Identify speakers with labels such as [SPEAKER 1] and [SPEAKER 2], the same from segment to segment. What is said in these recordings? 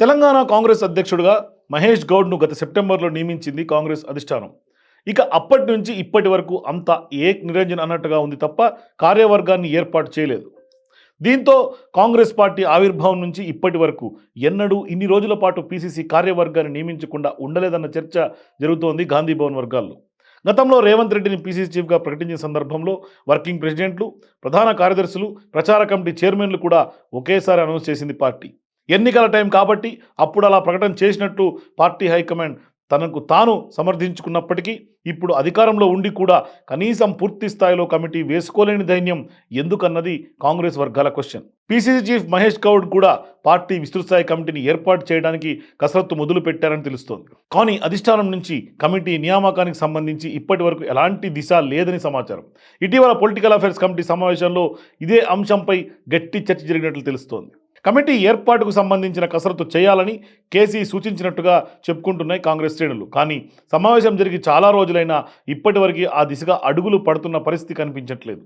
[SPEAKER 1] తెలంగాణ కాంగ్రెస్ అధ్యక్షుడిగా మహేష్ గౌడ్ను గత సెప్టెంబర్లో నియమించింది కాంగ్రెస్ అధిష్టానం. ఇక అప్పటి నుంచి ఇప్పటి వరకు అంతా ఏక్ నిరంజన్ అన్నట్టుగా ఉంది తప్ప కార్యవర్గాన్ని ఏర్పాటు చేయలేదు. దీంతో కాంగ్రెస్ పార్టీ ఆవిర్భావం నుంచి ఇప్పటి వరకు ఎన్నడూ ఇన్ని రోజుల పాటు పీసీసీ కార్యవర్గాన్ని నియమించకుండా ఉండలేదన్న చర్చ జరుగుతోంది గాంధీ భవన్ వర్గాల్లో. గతంలో రేవంత్ రెడ్డిని పీసీసీ చీఫ్గా ప్రకటించిన సందర్భంలో వర్కింగ్ ప్రెసిడెంట్లు ప్రధాన కార్యదర్శులు ప్రచార కమిటీ చైర్మన్లు కూడా ఒకేసారి అనౌన్స్ చేసింది పార్టీ. ఎన్నికల టైం కాబట్టి అప్పుడు అలా ప్రకటన చేసినట్టు పార్టీ హైకమాండ్ తనకు తాను సమర్థించుకున్నప్పటికీ ఇప్పుడు అధికారంలో ఉండి కూడా కనీసం పూర్తి స్థాయిలో కమిటీ వేసుకోలేని ధైన్యం ఎందుకన్నది కాంగ్రెస్ వర్గాల question. PCC chief Mahesh Goud కూడా పార్టీ విస్తృతస్థాయి కమిటీని ఏర్పాటు చేయడానికి కసరత్తు మొదలు పెట్టారని తెలుస్తోంది. కానీ అధిష్టానం నుంచి కమిటీ నియామకానికి సంబంధించి ఇప్పటి వరకు ఎలాంటి దిశ లేదని సమాచారం. ఇటీవల పొలిటికల్ అఫైర్స్ కమిటీ సమావేశంలో ఇదే అంశంపై గట్టి చర్చ జరిగినట్లు తెలుస్తోంది. కమిటీ ఏర్పాటుకు సంబంధించిన కసరత్తు చేయాలని కేసీ సూచించినట్టుగా చెప్పుకుంటున్నాయి కాంగ్రెస్ శ్రేణులు. కానీ సమావేశం జరిగి చాలా రోజులైనా ఇప్పటివరకు ఆ దిశగా అడుగులు పడుతున్న పరిస్థితి కనిపించట్లేదు.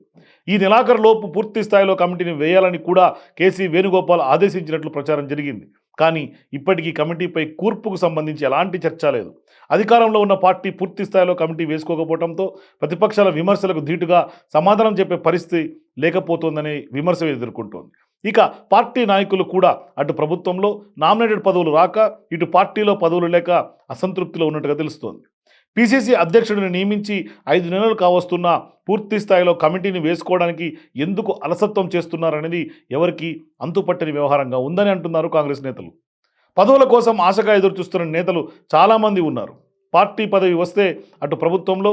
[SPEAKER 1] ఈ నెలాఖరులోపు పూర్తి స్థాయిలో కమిటీని వేయాలని కూడా కేసీ వేణుగోపాల్ ఆదేశించినట్లు ప్రచారం జరిగింది. కానీ ఇప్పటికీ కమిటీపై కూర్పుకు సంబంధించి ఎలాంటి చర్చ లేదు. అధికారంలో ఉన్న పార్టీ పూర్తి స్థాయిలో కమిటీ వేసుకోకపోవడంతో ప్రతిపక్షాల విమర్శలకు ధీటుగా సమాధానం చెప్పే పరిస్థితి లేకపోతోందనే విమర్శ ఎదుర్కొంటోంది. ఇక పార్టీ నాయకులు కూడా అటు ప్రభుత్వంలో నామినేటెడ్ పదవులు రాక ఇటు పార్టీలో పదవులు లేక అసంతృప్తిలో ఉన్నట్టుగా తెలుస్తోంది. పీసీసీ అధ్యక్షుడిని నియమించి ఐదు నెలలు కావస్తున్న పూర్తి స్థాయిలో కమిటీని వేసుకోవడానికి ఎందుకు అలసత్వం చేస్తున్నారనేది ఎవరికి అంతుపట్టని వ్యవహారంగా ఉందని అంటున్నారు కాంగ్రెస్ నేతలు. పదవుల కోసం ఆశగా ఎదురుచూస్తున్న నేతలు చాలామంది ఉన్నారు. పార్టీ పదవి వస్తే అటు ప్రభుత్వంలో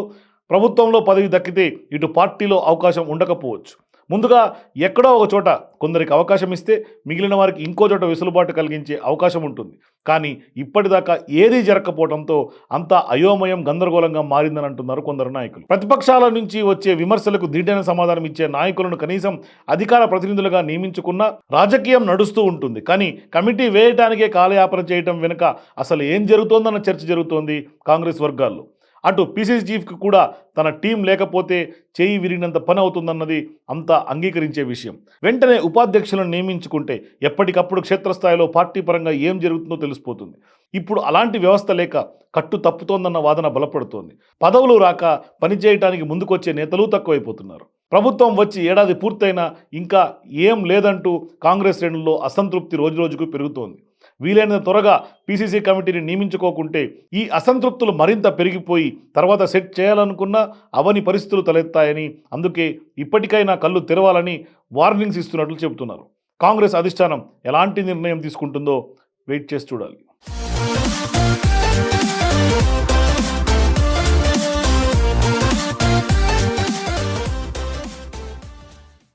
[SPEAKER 1] ప్రభుత్వంలో పదవి దక్కితే ఇటు పార్టీలో అవకాశం ఉండకపోవచ్చు. ముందుగా ఎక్కడో ఒక చోట కొందరికి అవకాశం ఇస్తే మిగిలిన వారికి ఇంకో చోట వెసులుబాటు కలిగించే అవకాశం ఉంటుంది. కానీ ఇప్పటిదాకా ఏదీ జరగకపోవడంతో అంతా అయోమయం గందరగోళంగా మారిందని అంటున్నారు కొందరు నాయకులు. ప్రతిపక్షాల నుంచి వచ్చే విమర్శలకు దీటైన సమాధానం ఇచ్చే నాయకులను కనీసం అధికార ప్రతినిధులుగా నియమించుకున్న రాజకీయం నడుస్తూ ఉంటుంది. కానీ కమిటీ వేయటానికే కాలయాపన చేయటం వెనుక అసలు ఏం జరుగుతోందన్న చర్చ జరుగుతోంది కాంగ్రెస్ వర్గాల్లో. అటు పీసీసీ చీఫ్కి కూడా తన టీం లేకపోతే చేయి విరిగినంత పని అవుతుందన్నది అంతా అంగీకరించే విషయం. వెంటనే ఉపాధ్యక్షులను నియమించుకుంటే ఎప్పటికప్పుడు క్షేత్రస్థాయిలో పార్టీ పరంగా ఏం జరుగుతుందో తెలిసిపోతుంది. ఇప్పుడు అలాంటి వ్యవస్థ లేక కట్టు తప్పుతోందన్న వాదన బలపడుతోంది. పదవులు రాక పనిచేయటానికి ముందుకొచ్చే నేతలు తక్కువైపోతున్నారు. ప్రభుత్వం వచ్చి ఏడాది పూర్తయినా ఇంకా ఏం లేదంటూ కాంగ్రెస్ శ్రేణుల్లో అసంతృప్తి రోజురోజుకు పెరుగుతోంది. వీలైనంత త్వరగా పీసీసీ కమిటీని నియమించుకోకుంటే ఈ అసంతృప్తులు మరింత పెరిగిపోయి తర్వాత సెట్ చేయాలనుకున్నా అవని పరిస్థితులు తలెత్తాయని అందుకే ఇప్పటికైనా కళ్ళు తెరవాలని వార్నింగ్స్ ఇస్తున్నట్లు చెబుతున్నారు. కాంగ్రెస్ అధిష్టానం ఎలాంటి నిర్ణయం తీసుకుంటుందో వెయిట్ చేసి చూడాలి.